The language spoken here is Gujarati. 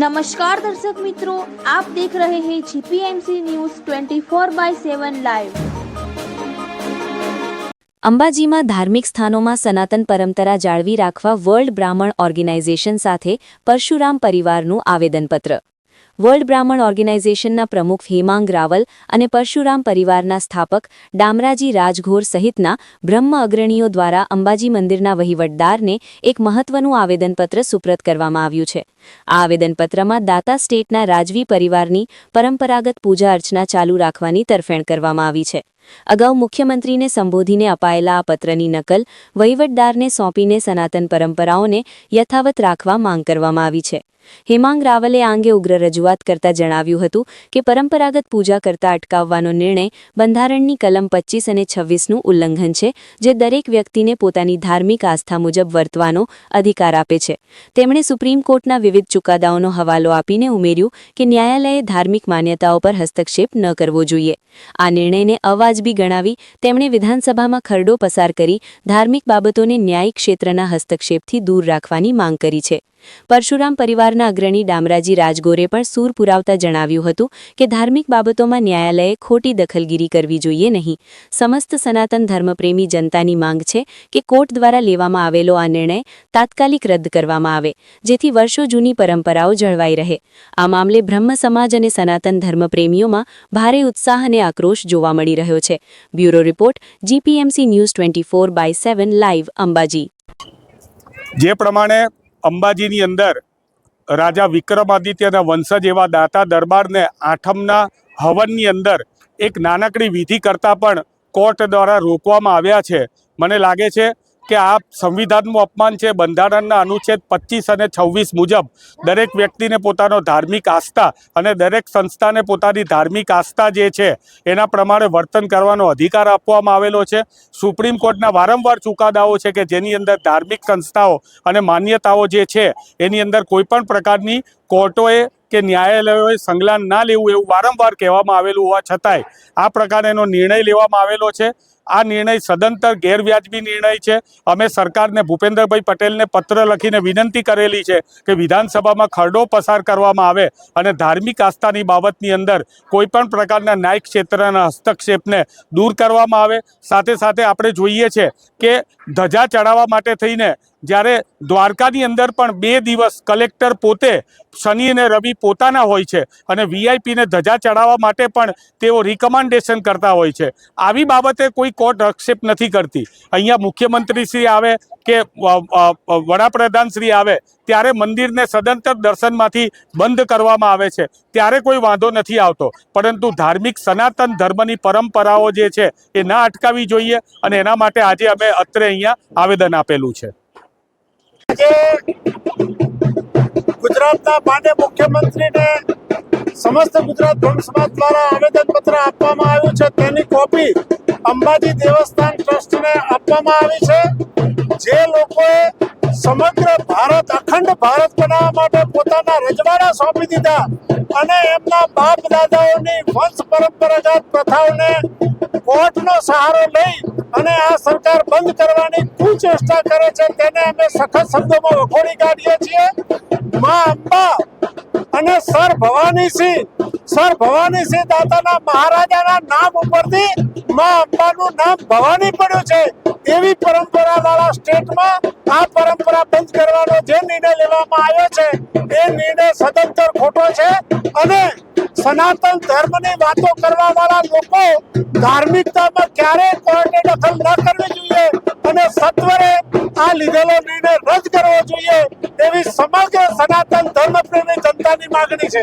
નમસ્કાર દર્શક મિત્રો આપ દેખ રહે હૈ જીપીએમસી ન્યૂઝ 24 બાય 7 લાઈવ અંબાજીમાં ધાર્મિક સ્થાનોમાં સનાતન પરંપરા જાળવી રાખવા વર્લ્ડ બ્રાહ્મણ ઓર્ગેનાઇઝેશન સાથે પરશુરામ પરિવારનું આવેદનપત્ર. વર્લ્ડ બ્રાહ્મણ ઓર્ગેનાઇઝેશનના પ્રમુખ હેમાંગ રાવલ અને પરશુરામ પરિવારના સ્થાપક ડામરાજી રાજઘોર સહિતના બ્રહ્મ અગ્રણીઓ દ્વારા અંબાજી મંદિરના વહીવટદારને એક મહત્વનું આવેદનપત્ર સુપ્રત કરવામાં આવ્યું છે. આ આવેદનપત્રમાં દાતા સ્ટેટના રાજવી પરિવારની પરંપરાગત પૂજા અર્ચના ચાલુ રાખવાની તરફેણ કરવામાં આવી છે. અગાઉ મુખ્યમંત્રીને સંબોધીને અપાયેલા આ પત્રની નકલ વહીવટદારને સોંપીને સનાતન પરંપરાઓને યથાવત રાખવા માંગ કરવામાં આવી છે. હેમાંગ રાવલે આ અંગે ઉગ્ર રજૂઆત કરતા જણાવ્યું હતું કે પરંપરાગત પૂજા કરતા અટકાવવાનો નિર્ણય બંધારણની કલમ પચીસ અને છવ્વીસનું ઉલ્લંઘન છે, જે દરેક વ્યક્તિને પોતાની ધાર્મિક આસ્થા મુજબ વર્તવાનો અધિકાર આપે છે. તેમણે સુપ્રીમ કોર્ટના વિવિધ ચુકાદાઓનો હવાલો આપીને ઉમેર્યું કે ન્યાયાલયે ધાર્મિક માન્યતાઓ પર હસ્તક્ષેપ ન કરવો જોઈએ. આ નિર્ણયને અવાજબી ગણાવી તેમણે વિધાનસભામાં ખરડો પસાર કરી ધાર્મિક બાબતોને ન્યાયિક ક્ષેત્રના હસ્તક્ષેપથી દૂર રાખવાની માંગ કરી છે. પરશુરામ પરિવારના અગ્રણી ડામરાજી રાજગોરે પણ સૂર પુરાવતા જણાવ્યું હતું કે ધાર્મિક બાબતોમાં ન્યાયાલયે ખોટી દખલગીરી કરવી જોઈએ નહીં. સમસ્ત સનાતન ધર્મપ્રેમી જનતાની માંગ છે કે કોર્ટ દ્વારા લેવામાં આવેલો આ નિર્ણય તાત્કાલિક રદ કરવામાં આવે, જેથી વર્ષો જૂની પરંપરાઓ જળવાઈ રહે. આ મામલે બ્રહ્મ સમાજ અને સનાતન ધર્મપ્રેમીઓમાં ભારે ઉત્સાહ અને આક્રોશ જોવા મળી રહ્યો છે. Bureau report, GPMC news twenty four by seven, live Ambaji. જે પ્રમાણે અંબાજીની અંદર રાજા વિક્રમાદિત્યના વંશજ એવા દાતા દરબારને આઠમના હવનની અંદર એક નાનકડી વિધિ કરતાં પણ કોર્ટ દ્વારા રોકવામાં આવ્યા છે. મને લાગે છે કે આ સંવિધાનનું અપમાન છે, બંધારણના અનુચ્છેદ પચીસ અને છવ્વીસ મુજબ દરેક વ્યક્તિને પોતાનો ધાર્મિક આસ્થા અને દરેક સંસ્થાને પોતાની ધાર્મિક આસ્થા જે છે, એના પ્રમાણે વર્તન કરવાનો અધિકાર આપવામાં આવેલો છે. સુપ્રીમ કોર્ટના વારંવાર ચુકાદાઓ છે કે જેની અંદર ધાર્મિક સંસ્થાઓ અને માન્યતાઓ જે છે, એની અંદર કોઈપણ પ્રકારની કોર્ટોએ કે ન્યાયાલયોએ સંગલાન ના લેવું એવું વારંવાર કહેવામાં આવેલું હોવા છતાંય આ પ્રકારેનો નિર્ણય લેવામાં આવેલો છે. આ નિર્ણય સદંતર ગેરવ્યાજબી નિર્ણય છે. અમે સરકારને ભૂપેન્દ્રભાઈ પટેલને પત્ર લખીને વિનંતી કરેલી છે કે વિધાનસભામાં ખરડો પસાર કરવામાં આવે અને ધાર્મિક આસ્થાની બાબતની અંદર કોઈપણ પ્રકારના ન્યાય ક્ષેત્રના હસ્તક્ષેપને દૂર કરવામાં આવે. સાથે સાથે આપણે જોઈએ છે કે ધજા ચડાવવા માટે થઈને જ્યારે દ્વારકાની અંદર પણ બે દિવસ કલેક્ટર પોતે શનિ અને રવિ પોતાના હોય છે અને વીઆઈપીને ધજા ચડાવવા માટે પણ તેઓ રિકમેન્ડેશન કરતા હોય છે. આવી બાબતે કોઈ કોર્ટ આક્ષેપ નથી કરતી. અહીંયા મુખ્યમંત્રી શ્રી આવે કે અ, અ, અ, વડાપ્રધાન શ્રી આવે ત્યારે મંદિરને સદંતર દર્શનમાંથી બંધ કરવામાં આવે છે. ત્યારે કોઈ વાંધો નથી આવતો. પરંતુ ધાર્મિક સનાતન ધર્મની પરંપરાઓ જે છે એ ના અટકાવી જોઈએ અને એના માટે આજે અમે અત્રે અહીંયા આવેદન આપેલું છે. આજે ગુજરાતના માન્ય મુખ્યમંત્રીને સમસ્ત ગુજરાત બ્રહ્મ સમાજ દ્વારા આવેદનપત્ર આપવામાં આવ્યું છે. તેની કોપી અંબાજી દેવસ્થાન ટ્રસ્ટને આપવામાં આવી છે. જે લોકોએ સમગ્ર ભારત, અખંડ ભારત બનાવવા માટે પોતાના રજવાડા સોંપી દીધા અને એમના બાપ દાદાઓની વંશ પરંપરાગત પ્રથાઓને કોર્ટનો સહારો લઈ અને આ સરકાર બંધ કરવાની કુચેષ્ટા કરે છે તેને અમે સખત શબ્દોમાં વખોડી કાઢીએ છીએ. મા અંબા અને સર ભવાનીસિંહ સર ભવાનીસિંહ દાદાના મહારાજાના નામ ઉપરથી મા અંબાનું નામ ભવાની પડ્યું છે. એવી પરંપરા વાળા સ્ટેટમાં આ પરંપરા બંધ કરવાનો જે નિર્ણય લેવામાં આવ્યો છે, એ નિર્ણય સદંતર ખોટો છે અને સનાતન ધર્મની વાતો કરવા વાળા લોકો ધાર્મિકતામાં ક્યારેય કોર્ટે દખલ ન કરવી જોઈએ અને સત્વરે આ લીધેલો નિર્ણય રદ કરવો જોઈએ એવી સમગ્ર સનાતન ધર્મ પ્રેમી જનતાની માગણી છે.